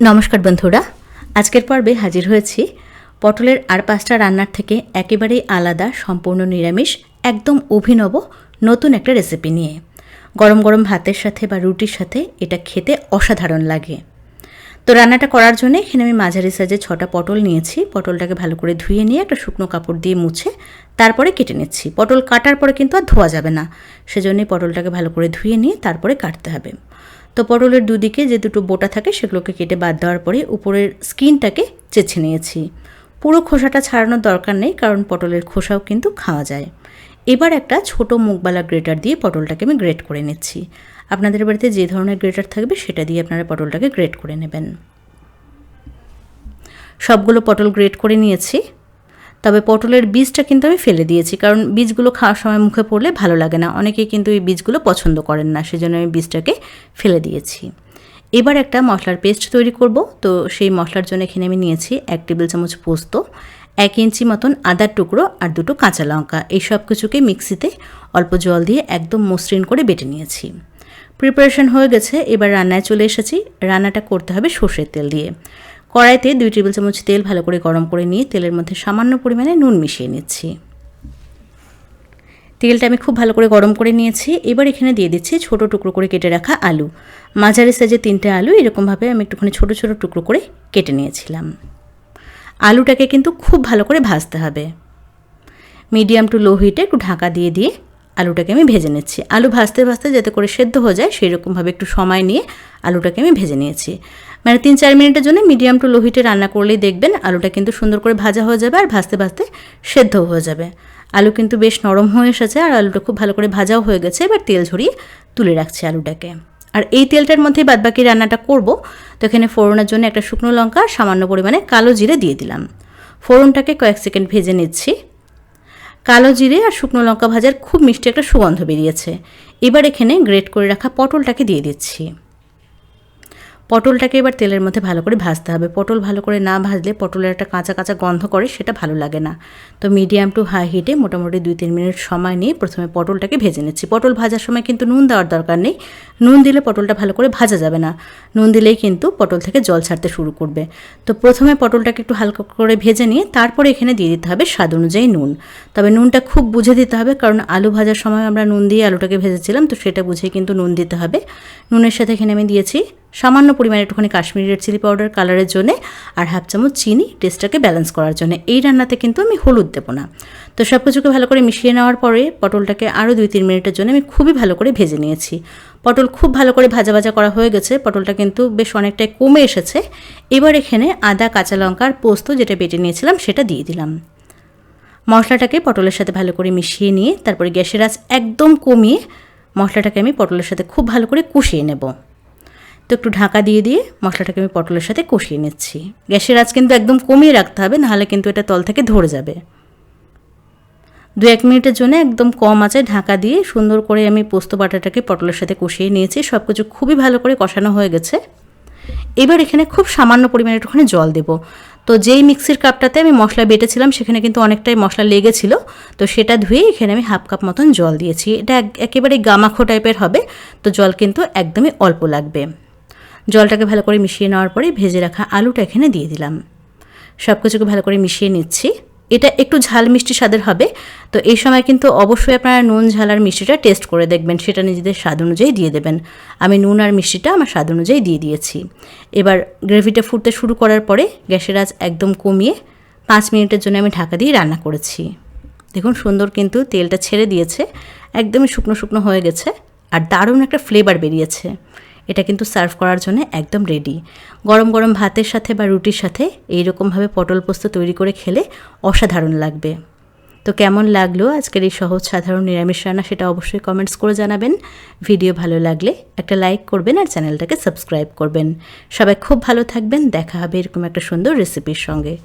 নমস্কার বন্ধুরা, আজকের পর্বে হাজির হয়েছি পটলের আর পাঁচটা রান্নার থেকে একেবারেই আলাদা, সম্পূর্ণ নিরামিষ, একদম অভিনব, নতুন একটা রেসিপি নিয়ে। গরম গরম ভাতের সাথে বা রুটির সাথে এটা খেতে অসাধারণ লাগে। তো রান্নাটা করার জন্য এখানে আমি মাঝারি সাইজে ছটা পটল নিয়েছি। পটলটাকে ভালো করে ধুয়ে নিয়ে একটা শুকনো কাপড় দিয়ে মুছে তারপরে কেটে নিচ্ছি। পটল কাটার পরে কিন্তু আর ধোয়া যাবে না। সেজন্যই পটলটাকে ভালো করে ধুয়ে নিয়ে তারপরে কাটতে হবে। তো পটলের দুদিকে যে দুটো বোটা থাকে সেগুলোকে কেটে বাদ দেওয়ার পরে উপরের স্কিনটাকে চেছে নিয়েছি। পুরো খোসাটা ছাড়ানোর দরকার নেই, কারণ পটলের খোসাও কিন্তু খাওয়া যায়। এবার একটা ছোট মুখবালা গ্রেটার দিয়ে পটলটাকে আমি গ্রেট করে নিচ্ছি। আপনাদের বাড়িতে যে ধরনের গ্রেটার থাকবে সেটা দিয়ে আপনারা পটলটাকে গ্রেট করে নেবেন। সবগুলো পটল গ্রেট করে নিয়েছি। তবে পটলের বীজটা কিন্তু আমি ফেলে দিয়েছি, কারণ বীজগুলো খাওয়ার সময় মুখে পড়লে ভালো লাগে না। অনেকেই কিন্তু এই বীজগুলো পছন্দ করেন না, সেজন্য আমি বীজটাকে ফেলে দিয়েছি। এবার একটা মশলার পেস্ট তৈরি করব। তো সেই মশলার জন্য এখানে আমি নিয়েছি এক টেবিল চামচ পোস্ত, এক ইঞ্চি মতন আদার টুকরো আর দুটো কাঁচা লঙ্কা। এই সব কিছুকে মিক্সিতে অল্প জল দিয়ে একদম মসৃণ করে বেটে নিয়েছি। প্রিপারেশন হয়ে গেছে, এবার রান্নায় চলে এসেছি। রান্নাটা করতে হবে সর্ষের তেল দিয়ে। কড়াইতে দুই টেবিল চামচ তেল ভালো করে গরম করে নিয়ে তেলের মধ্যে সামান্য পরিমাণে নুন মিশিয়ে নিচ্ছি। তেলটা আমি খুব ভালো করে গরম করে নিয়েছি। এবার এখানে দিয়ে দিচ্ছি ছোট টুকরো করে কেটে রাখা আলু। মাঝারি সাইজে তিনটে আলু এরকমভাবে আমি একটুখানি ছোট ছোট টুকরো করে কেটে নিয়েছিলাম। আলুটাকে কিন্তু খুব ভালো করে ভাজতে হবে। মিডিয়াম টু লো হিটে একটু ঢাকা দিয়ে দিয়ে আলুটাকে আমি ভেজে নিচ্ছি। আলু ভাজতে ভাজতে যাতে করে সেদ্ধ হয়ে যায় সেই রকমভাবে একটু সময় নিয়ে আলুটাকে আমি ভেজে নিয়েছি। মানে তিন চার মিনিটের জন্য মিডিয়াম টু লো হিটে রান্না করলেই দেখবেন আলুটা কিন্তু সুন্দর করে ভাজা হয়ে যাবে আর ভাজতে ভাজতে সেদ্ধ হয়ে যাবে। আলু কিন্তু বেশ নরম হয়ে এসেছে আর আলুটা খুব ভালো করে ভাজাও হয়ে গেছে। এবার তেল ঝরিয়ে তুলে রাখছি আলুটাকে। আর এই তেলটার মধ্যেই বাদবাকি রান্নাটা করব। তো এখানে ফোড়নের জন্য একটা শুকনো লঙ্কা সামান্য পরিমাণে কালো জিরে দিয়ে দিলাম। ফোড়নটাকে কয়েক সেকেন্ড ভেজে নিচ্ছি। কালো জিরে আর শুকনো লঙ্কা ভাজার খুব মিষ্টি একটা সুগন্ধ বেরিয়েছে। এবার এখানে গ্রেট করে রাখা পটলটাকে দিয়ে দিচ্ছি। পটলটাকে এবার তেলের মধ্যে ভালো করে ভাজতে হবে। পটল ভালো করে না ভাজলে পটলের একটা কাঁচা কাঁচা গন্ধ করে, সেটা ভালো লাগে না। তো মিডিয়াম টু হাই হিটে মোটামুটি দুই তিন মিনিট সময় নিয়ে প্রথমে পটলটাকে ভেজে নিচ্ছি। পটল ভাজার সময় কিন্তু নুন দেওয়ার দরকার নেই। নুন দিলে পটলটা ভালো করে ভাজা যাবে না। নুন দিলেই কিন্তু পটল থেকে জল ছাড়তে শুরু করবে। তো প্রথমে পটলটাকে একটু হালকা করে ভেজে নিয়ে তারপরে এখানে দিয়ে দিতে হবে স্বাদ অনুযায়ী নুন। তবে নুনটা খুব বুঝে দিতে হবে, কারণ আলু ভাজার সময় আমরা নুন দিয়ে আলুটাকে ভেজেছিলাম, তো সেটা বুঝে কিন্তু নুন দিতে হবে। নুনের সাথে এখানে আমি দিয়েছি সামান্য পরিমাণে একটুখানি কাশ্মীরি রেড চিলি পাউডার কালারের জন্য, আর হাফ চামচ চিনি টেস্টটাকে ব্যালেন্স করার জন্য। এই রান্নাতে কিন্তু আমি হলুদ দেবো না। তো সব কিছুকে ভালো করে মিশিয়ে নেওয়ার পরে পটলটাকে আরও দুই তিন মিনিটের জন্য আমি খুবই ভালো করে ভেজে নিয়েছি। পটল খুব ভালো করে ভাজা ভাজা করা হয়ে গেছে। পটলটা কিন্তু বেশ অনেকটাই কমে এসেছে। এবার এখানে আদা, কাঁচা লঙ্কার পোস্ত যেটা বেটে নিয়েছিলাম সেটা দিয়ে দিলাম। মশলাটাকে পটলের সাথে ভালো করে মিশিয়ে নিয়ে, তারপরে গ্যাসের আঁচ একদম কমিয়ে মশলাটাকে আমি পটলের সাথে খুব ভালো করে কষিয়ে নেব। তো একটু ঢাকা দিয়ে দিয়ে মশলাটাকে আমি পটলের সাথে কষিয়ে নিচ্ছি। গ্যাসের আঁচ কিন্তু একদম কমিয়ে রাখতে হবে, নাহলে কিন্তু এটা তল থেকে ধরে যাবে। দু এক মিনিটের জন্য একদম কম আছে ঢাকা দিয়ে সুন্দর করে আমি পোস্ত বাটাটাকে পটলের সাথে কষিয়ে নিয়েছি সব কিছু খুবই ভালো করে কষানো হয়ে গেছে। এবার এখানে খুব সামান্য পরিমাণে একটুখানি জল দেবো। তো যেই মিক্সির কাপটাতে আমি মশলা বেটেছিলাম, সেখানে কিন্তু অনেকটাই মশলা লেগেছিল। তো সেটা ধুয়ে এখানে আমি হাফ কাপ মতন জল দিয়েছি। এটা একেবারে গামাখো টাইপের হবে, তো জল কিন্তু একদমই অল্প লাগবে। জলটাকে ভালো করে মিশিয়ে নেওয়ার পরে ভেজে রাখা আলুটা এখানে দিয়ে দিলাম। সব কিছুকে ভালো করে মিশিয়ে নিচ্ছি। এটা একটু ঝাল মিষ্টি স্বাদের হবে। তো এই সময় কিন্তু অবশ্যই আপনারা নুন, ঝাল আর মিষ্টিটা টেস্ট করে দেখবেন। সেটা নিজেদের স্বাদ অনুযায়ী দিয়ে দেবেন। আমি নুন আর মিষ্টিটা আমার স্বাদ অনুযায়ী দিয়ে দিয়েছি। এবার গ্রেভিটা ফুটতে শুরু করার পরে গ্যাসের আজ একদম কমিয়ে পাঁচ মিনিটের জন্য আমি ঢাকা দিয়ে রান্না করেছি। দেখুন সুন্দর কিন্তু তেলটা ছেড়ে দিয়েছে। একদমই শুকনো শুকনো হয়ে গেছে। আর দারুণ একটা ফ্লেভার বেরিয়েছে। এটা কিন্তু সার্ভ করার জন্য একদম রেডি গরম গরম ভাতের সাথে বা রুটির সাথে এইরকমভাবে পটল পোস্ত তৈরি করে খেলে অসাধারণ লাগবে। তো কেমন লাগল আজকের এই সহজ সাধারণ নিরামিষ রান্না সেটা অবশ্যই কমেন্টস করে জানাবেন। ভিডিও ভালো লাগলে একটা লাইক করবেন আর চ্যানেলটাকে সাবস্ক্রাইব করবেন। সবাই খুব ভালো থাকবেন, দেখা হবে এরকম একটা সুন্দর রেসিপির সঙ্গে।